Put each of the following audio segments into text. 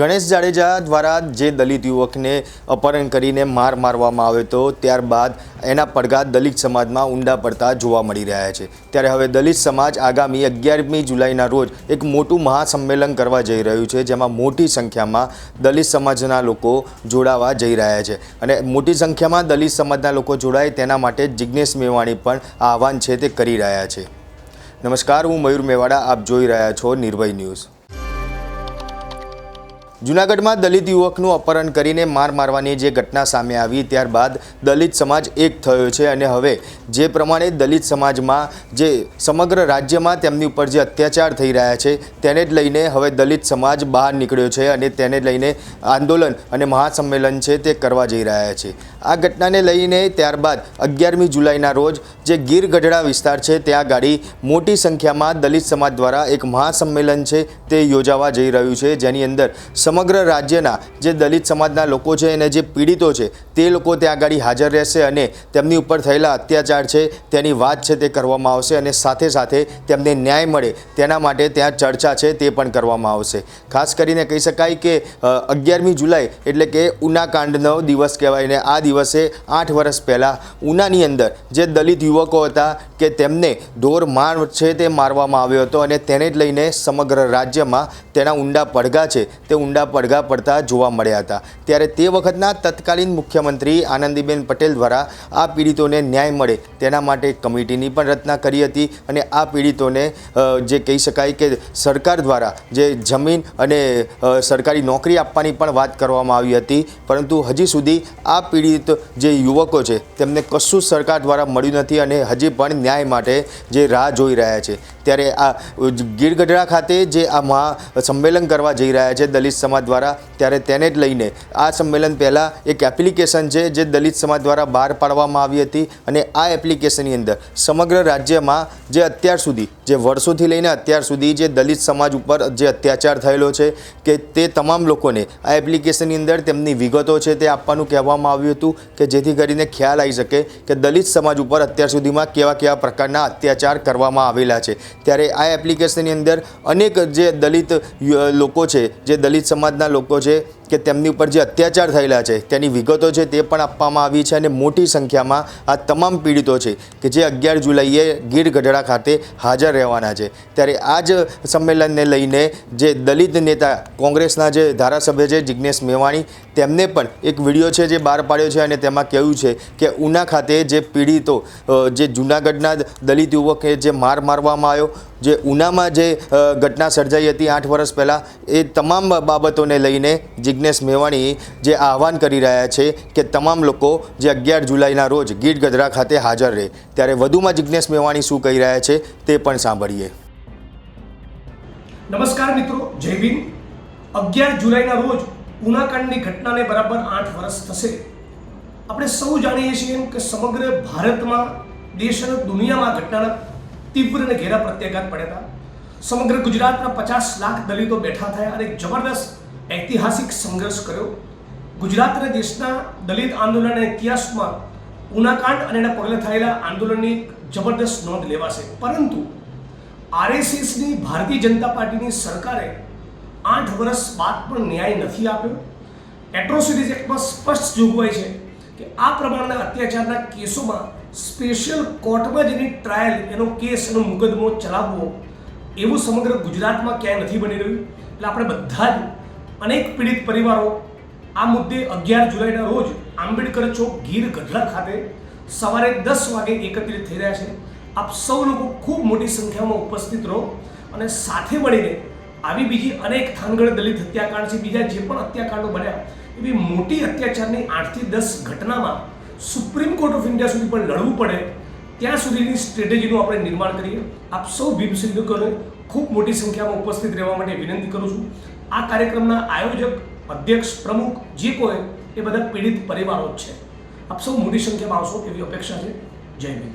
ગણેશ જાડેજા દ્વારા જે દલિત યુવકને અપહરણ કરીને માર મારવામાં આવ્યો હતો, ત્યારબાદ એના પડઘા દલિત સમાજમાં ઊંડા પડતા જોવા મળી રહ્યા છે. ત્યારે હવે દલિત સમાજ આગામી અગિયારમી જુલાઈના રોજ એક મોટું મહાસંમેલન કરવા જઈ રહ્યું છે, જેમાં મોટી સંખ્યામાં દલિત સમાજના લોકો જોડાવા જઈ રહ્યા છે. અને મોટી સંખ્યામાં દલિત સમાજના લોકો જોડાય તેના માટે જિજ્ઞેશ મેવાણી પણ આ આહવાન છે તે કરી રહ્યા છે. નમસ્કાર, હું મયુર મેવાડા, આપ જોઈ રહ્યા છો નિર્ભય ન્યૂઝ. જૂનાગઢમાં દલિત યુવકનું અપહરણ કરીને માર મારવાની જે ઘટના સામે આવી ત્યારબાદ દલિત સમાજ એક થયો છે અને હવે જે પ્રમાણે દલિત સમાજમાં જે સમગ્ર રાજ્યમાં તેમની ઉપર જે અત્યાચાર થઈ રહ્યા છે તેને જ લઈને હવે દલિત સમાજ બહાર નીકળ્યો છે અને તેને લઈને આંદોલન અને મહાસંમેલન છે તે કરવા જઈ રહ્યા છે. આ ઘટનાને લઈને ત્યારબાદ અગિયારમી જુલાઈના રોજ જે ગીર ગઢડા વિસ્તાર છે ત્યાં ગાડી મોટી સંખ્યામાં દલિત સમાજ દ્વારા એક મહાસંમેલન છે તે યોજાવા જઈ રહ્યું છે. જેની અંદર સમગ્ર રાજ્યના જે દલિત સમાજના લોકો છે અને જે પીડિતો છે, તે લોકો ત્યાં આગળ હાજર રહેશે અને તેમની ઉપર થયેલા અત્યાચાર છે, તેની વાત છે તે કરવામાં આવશે અને સાથે સાથે તેમને ન્યાય મળે તેના માટે ત્યાં ચર્ચા છે તે પણ કરવામાં આવશે. ખાસ કરીને કહી શકાય કે અગિયારમી જુલાઈ એટલે કે ઉનાકાંડનો દિવસ કહેવાય ને આ દિવસે આઠ વર્ષ પહેલાં ઉનાની અંદર જે દલિત યુવકો હતા કે તેમને ઢોર માર છે તે મારવામાં આવ્યો હતો અને તેને જ લઈને સમગ્ર રાજ્યમાં તેના ઊંડા પડઘા છે, તે ઊંડા પડઘા પડતા જોવા મળ્યા હતા. ત્યારે તે વખતના તત્કાલીન મુખ્યમંત્રી આનંદીબેન પટેલ દ્વારા આ પીડિતોને ન્યાય મળે તેના માટે કમિટીની પણ રચના કરી હતી અને આ પીડિતોને જે કહી શકાય કે સરકાર દ્વારા જે જમીન અને સરકારી નોકરી આપવાની પણ વાત કરવામાં આવી હતી. પરંતુ હજી સુધી આ પીડિત જે યુવકો છે તેમને કશું સરકાર દ્વારા મળ્યું નથી અને હજી પણ ન્યાય માટે જે રાહ જોઈ રહ્યા છે. ત્યારે આ ગીરગઢડા ખાતે જે આ મહા સંમેલન કરવા જઈ રહ્યા છે દલિત સમાજ દ્વારા ત્યારે તેને જ લઈને આ સંમેલન પહેલાં એક એપ્લિકેશન છે જે દલિત સમાજ દ્વારા બહાર પાડવામાં આવી હતી અને આ એપ્લિકેશનની અંદર સમગ્ર રાજ્યમાં જે અત્યાર સુધી જે વર્ષોથી લઈને અત્યાર સુધી જે દલિત સમાજ ઉપર જે અત્યાચાર થયેલો છે કે તે તમામ લોકોને આ એપ્લિકેશનની અંદર તેમની વિગતો છે તે આપવાનું કહેવામાં આવ્યું હતું કે જેથી કરીને ખ્યાલ આવી શકે કે દલિત સમાજ ઉપર અત્યાર સુધીમાં કેવા કેવા પ્રકારના અત્યાચાર કરવામાં આવેલા છે. ત્યારે આ એપ્લિકેશનની અંદર અનેક જે દલિત લોકો છે, જે દલિત સમાજના લોકો છે કે તેમની ઉપર જે અત્યાચાર થયેલા છે, તેની વિગતો છે તે પણ આપવામાં આવી છે અને મોટી સંખ્યામાં આ તમામ પીડિતો છે કે જે અગિયાર જુલાઈએ ગીર ગઢડા ખાતે હાજર રહેવાના છે. ત્યારે આ જ સંમેલનને લઈને જે દલિત નેતા કોંગ્રેસના જે ધારાસભ્ય છે જિજ્ઞેશ મેવાણી તેમને પણ એક વીડિયો છે જે બહાર પાડ્યો છે અને તેમાં કહ્યું છે કે ઉના ખાતે જે પીડિતો જે જૂનાગઢના દલિત યુવકે જે માર મારવામાં આવ્યો, જે ઉનામાં જે ઘટના સર્જાઈ હતી આઠ વર્ષ પહેલાં, એ તમામ બાબતોને લઈને જિજ્ઞેશ મેવાણી જે આહવાન કરી રહ્યા છે કે તમામ લોકો જે અગિયાર જુલાઈના રોજ ગીર ગધરા ખાતે હાજર રહે. ત્યારે વધુમાં જિજ્ઞેશ મેવાણી શું કહી રહ્યા છે તે પણ સાંભળીએ. નમસ્કાર મિત્રો, જય ભીમ અગિયાર જુલાઈના રોજ ઉનાકાંડની ઘટનાને બરાબર આઠ વર્ષ થશે. આપણે સૌ જાણીએ છીએ એમ કે સમગ્ર ભારતમાં દેશ અને દુનિયામાં ઘટનાના તીવ્ર અને ઘેરા પ્રત્યાઘાત પડ્યા હતા. સમગ્ર ગુજરાતના પચાસ લાખ દલિતો બેઠા થયા અને જબરદસ્ત ઐતિહાસિક સંઘર્ષ કર્યો. ગુજરાત અને દેશના દલિત આંદોલનના ઇતિહાસમાં ઉનાકાંડ અને એના પગલે થયેલા આંદોલનની જબરદસ્ત નોંધ લેવાશે. પરંતુ આરએસએસની ભારતીય જનતા પાર્ટીની સરકારે આઠ વર્ષ બાદ પણ ન્યાય નથી આપ્યો. એટ્રોસિટીઝ એક્ટમાં સ્પષ્ટ જોગવાઈ છે કે આ પ્રમાણના અત્યાચારના કેસોમાં સ્પેશિયલ કોર્ટમાં જેની ટ્રાયલ એનો કેસ એનો મુકદમો ચલાવવો એવું સમગ્ર ગુજરાતમાં ક્યાંય નથી બની રહ્યું. એટલે આપણે બધા જ અનેક પીડિત પરિવારો આ મુદ્દે અગિયાર જુલાઈના રોજ આંબેડકર ચોક ગીર ગઢડા ખાતે સવારે દસ વાગે એકત્રિત થઈ રહ્યા છે. આપ સૌ લોકો ખૂબ મોટી સંખ્યામાં ઉપસ્થિત રહો અને સાથે મળીને આવી બીજી અનેક થાનગઢ દલિત હત્યાકાંડ છે. બીજા જે પણ હત્યાકાંડો બન્યા, એવી મોટી અત્યાચારની આઠથી દસ ઘટનામાં સુપ્રીમ કોર્ટ ઓફ ઇન્ડિયા સુધી પણ લડવું પડે, ત્યાં સુધીની સ્ટ્રેટેજીનું આપણે નિર્માણ કરીએ. આપ સૌ ભીમ સિંધુકોને ખૂબ મોટી સંખ્યામાં ઉપસ્થિત રહેવા માટે વિનંતી કરું છું. આ કાર્યક્રમના આયોજક, અધ્યક્ષ, પ્રમુખ જે કોઈ, એ બધા પીડિત પરિવારો જ છે. આપ સૌ મોટી સંખ્યામાં આવશો એવી અપેક્ષા છે. જય ભીમ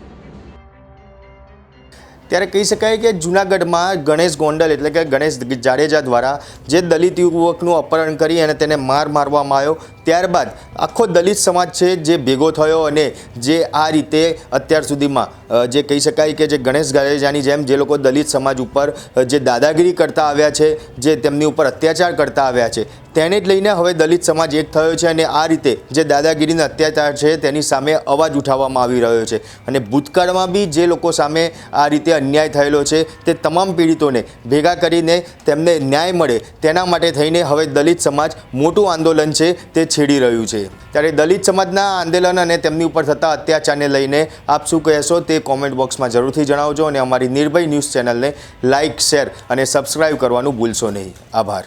ત્યારે કહી શકાય કે જૂનાગઢમાં ગણેશ ગોંડલ એટલે કે ગણેશ જાડેજા દ્વારા જે દલિત યુવકનું અપહરણ કરી અને તેને માર મારવામાં આવ્યો ત્યારબાદ આખો દલિત સમાજ છે જે ભેગો થયો અને જે આ રીતે અત્યાર સુધીમાં જે કહી શકાય કે જે ગણેશ ગાડેજાની જેમ જે લોકો દલિત સમાજ ઉપર જે દાદાગીરી કરતા આવ્યા છે, જે તેમની ઉપર અત્યાચાર કરતા આવ્યા છે, તેને જ લઈને હવે દલિત સમાજ એક થયો છે અને આ રીતે જે દાદાગીરીનો અત્યાચાર છે તેની સામે અવાજ ઉઠાવવામાં આવી રહ્યો છે. અને ભૂતકાળમાં બી જે લોકો સામે આ રીતે અન્યાય થયેલો છે તે તમામ પીડિતોને ભેગા કરીને તેમને ન્યાય મળે તેના માટે થઈને હવે દલિત સમાજ મોટું આંદોલન છે તે છેડી રહ્યું છે. ત્યારે દલિત સમાજના આંદોલન અને તેમની ઉપર થતા અત્યાચારને લઈને આપ શું કહેશો તે કોમેન્ટ બોક્સમાં જરૂરથી જણાવજો અને અમારી નિર્ભય ન્યૂઝ ચેનલને લાઇક શેર અને સબસ્ક્રાઇબ કરવાનું ભૂલશો નહીં. આભાર.